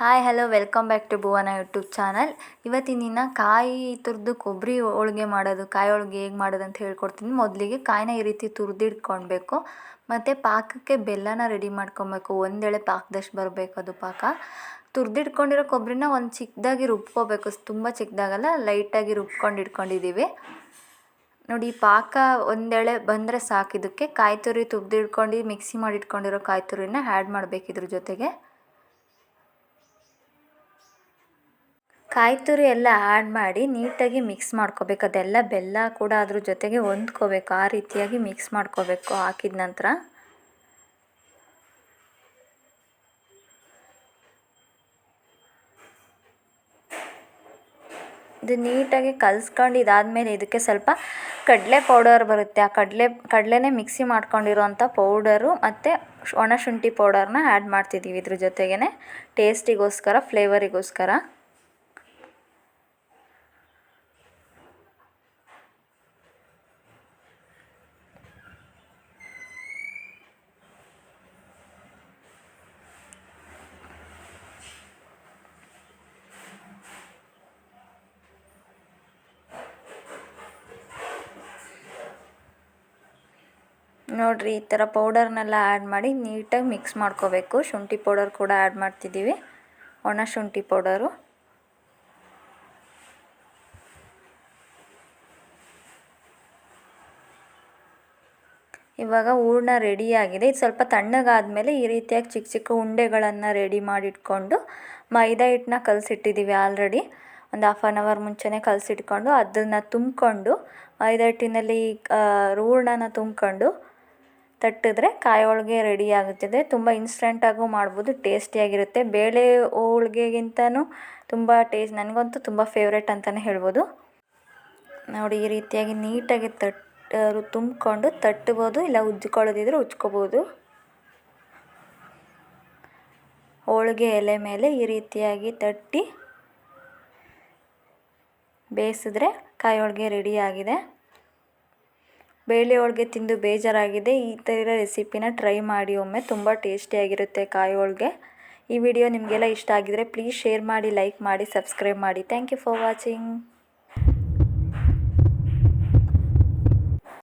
Hi hello welcome back to Bhuvana YouTube channel ಇವತ್ತಿನ ದಿನ ಕಾಯಿ ತುರಿದು ಕೊಬ್ಬರಿ ಹೋಳಿಗೆ ಮಾಡೋದು, ಕಾಯಿ ಹೋಳಿಗೆ ಹೇಗೆ ಮಾಡೋದು ಅಂತ ಹೇಳ್ಕೊಡ್ತೀನಿ. ಮೊದಲಿಗೆ ಕಾಯಿನ ಈ ರೀತಿ ತುರಿದಿಟ್ಕೊಳ್ಬೇಕು ಮತ್ತು ಪಾಕಕ್ಕೆ ಬೆಲ್ಲನ ರೆಡಿ ಮಾಡ್ಕೊಬೇಕು ಒಂದೆಳೆ ಪಾಕದಷ್ಟು ಬರಬೇಕು ಅದು ಪಾಕ. ತುರಿದಿಟ್ಕೊಂಡಿರೋ ಕೊಬ್ಬರಿನ ಒಂದು ಚಿಕ್ಕದಾಗಿ ರುಬ್ಕೋಬೇಕು. ತುಂಬ ಚಿಕ್ಕದಾಗಲ್ಲ ಲೈಟಾಗಿ ರುಬ್ಕೊಂಡು ಇಟ್ಕೊಂಡಿದ್ದೀವಿ ನೋಡಿ ಪಾಕ ಒಂದೆಳೆ ಬಂದರೆ ಸಾಕು. ಇದಕ್ಕೆ ಕಾಯಿ ತುರಿ ತುರಿದಿಟ್ಕೊಂಡು ಮಿಕ್ಸಿ ಮಾಡಿಟ್ಕೊಂಡಿರೋ ಕಾಯಿ ತುರಿನ ಆ್ಯಡ್ ಮಾಡಬೇಕು ಇದ್ರ ಜೊತೆಗೆ. ಕಾಯಿ ತುರಿ ಎಲ್ಲ ಆ್ಯಡ್ ಮಾಡಿ ನೀಟಾಗಿ ಮಿಕ್ಸ್ ಮಾಡ್ಕೋಬೇಕು. ಅದೆಲ್ಲ ಬೆಲ್ಲ ಕೂಡ ಅದ್ರ ಜೊತೆಗೆ ಹೊಂದ್ಕೋಬೇಕು. ಆ ರೀತಿಯಾಗಿ ಮಿಕ್ಸ್ ಮಾಡ್ಕೋಬೇಕು. ಹಾಕಿದ ನಂತರ ಇದು ನೀಟಾಗಿ ಕಲಿಸ್ಕೊಂಡು ಇದಾದಮೇಲೆ ಇದಕ್ಕೆ ಸ್ವಲ್ಪ ಕಡಲೆ ಪೌಡರ್ ಬರುತ್ತೆ. ಆ ಕಡಲೆ, ಕಡಲೆನೇ ಮಿಕ್ಸಿ ಮಾಡ್ಕೊಂಡಿರೋಂಥ ಪೌಡರು ಮತ್ತು ಒಣಶುಂಠಿ ಪೌಡರ್ನ ಆ್ಯಡ್ ಮಾಡ್ತಿದ್ದೀವಿ ಇದ್ರ ಜೊತೆಗೇ ಟೇಸ್ಟಿಗೋಸ್ಕರ ಫ್ಲೇವರಿಗೋಸ್ಕರ ನೋಡಿರಿ, ಈ ಥರ ಪೌಡರ್ನೆಲ್ಲ ಆ್ಯಡ್ ಮಾಡಿ ನೀಟಾಗಿ ಮಿಕ್ಸ್ ಮಾಡ್ಕೋಬೇಕು. ಶುಂಠಿ ಪೌಡರ್ ಕೂಡ ಆ್ಯಡ್ ಮಾಡ್ತಿದ್ದೀವಿ. ಒಣ ಶುಂಠಿ ಪೌಡರು ಇವಾಗ ಹೂರ್ಣ ರೆಡಿಯಾಗಿದೆ ಇದು ಸ್ವಲ್ಪ ತಣ್ಣಗಾದಮೇಲೆ ಈ ರೀತಿಯಾಗಿ ಚಿಕ್ಕ ಚಿಕ್ಕ ಉಂಡೆಗಳನ್ನು ರೆಡಿ ಮಾಡಿಟ್ಕೊಂಡು ಮೈದಾ ಹಿಟ್ಟನ್ನ ಕಲಸಿಟ್ಟಿದ್ದೀವಿ ಆಲ್ರೆಡಿ ಒಂದು ಹಾಫ್ ಆನ್ ಅವರ್ ಮುಂಚೆನೇ ಕಲಸಿಟ್ಕೊಂಡು ಅದನ್ನು ತುಂಬಿಕೊಂಡು ಮೈದಾ ಹಿಟ್ಟಿನಲ್ಲಿ ಹೂರ್ಣನ ತುಂಬಿಕೊಂಡು ತಟ್ಟಿದ್ರೆ ಕಾಯಿ ಹೋಳಿಗೆ ರೆಡಿ ಆಗುತ್ತದೆ. ತುಂಬ ಇನ್ಸ್ಟೆಂಟಾಗೂ ಮಾಡ್ಬೋದು ಟೇಸ್ಟಿಯಾಗಿರುತ್ತೆ ಬೇಳೆ ಹೋಳ್ಗೆಗಿಂತನೂ ತುಂಬ ಟೇಸ್ಟ್ ನನಗಂತೂ ತುಂಬ ಫೇವ್ರೇಟ್ ಅಂತಲೇ ಹೇಳ್ಬೋದು. ನೋಡಿ, ಈ ರೀತಿಯಾಗಿ ನೀಟಾಗಿ ತಟ್ ತುಂಬಿಕೊಂಡು ತಟ್ಬೋದು, ಇಲ್ಲ ಉಜ್ಜಿಕೊಳ್ಳೋದಿದ್ರೆ ಉಜ್ಕೋಬೋದು. ಹೋಳಿಗೆ ಎಲೆ ಮೇಲೆ ಈ ರೀತಿಯಾಗಿ ತಟ್ಟಿ ಬೇಯಿಸಿದ್ರೆ ಕಾಯಿ ಹೋಳ್ಗೆ ರೆಡಿಯಾಗಿದೆ ಬೇಳೆ ಹೋಳ್ಗೆ ತಿಂದು ಬೇಜಾರಾಗಿದೆ. ಈ ಥರ ರೆಸಿಪಿನ ಟ್ರೈ ಮಾಡಿ, ಒಮ್ಮೆ ತುಂಬ ಟೇಸ್ಟಿಯಾಗಿರುತ್ತೆ ಕಾಯಿ ಹೋಳ್ಗೆ ಈ ವಿಡಿಯೋ ನಿಮಗೆಲ್ಲ ಇಷ್ಟ ಆಗಿದ್ದರೆ ಪ್ಲೀಸ್ ಶೇರ್ ಮಾಡಿ, ಲೈಕ್ ಮಾಡಿ, ಸಬ್ಸ್ಕ್ರೈಬ್ ಮಾಡಿ. Thank you for watching.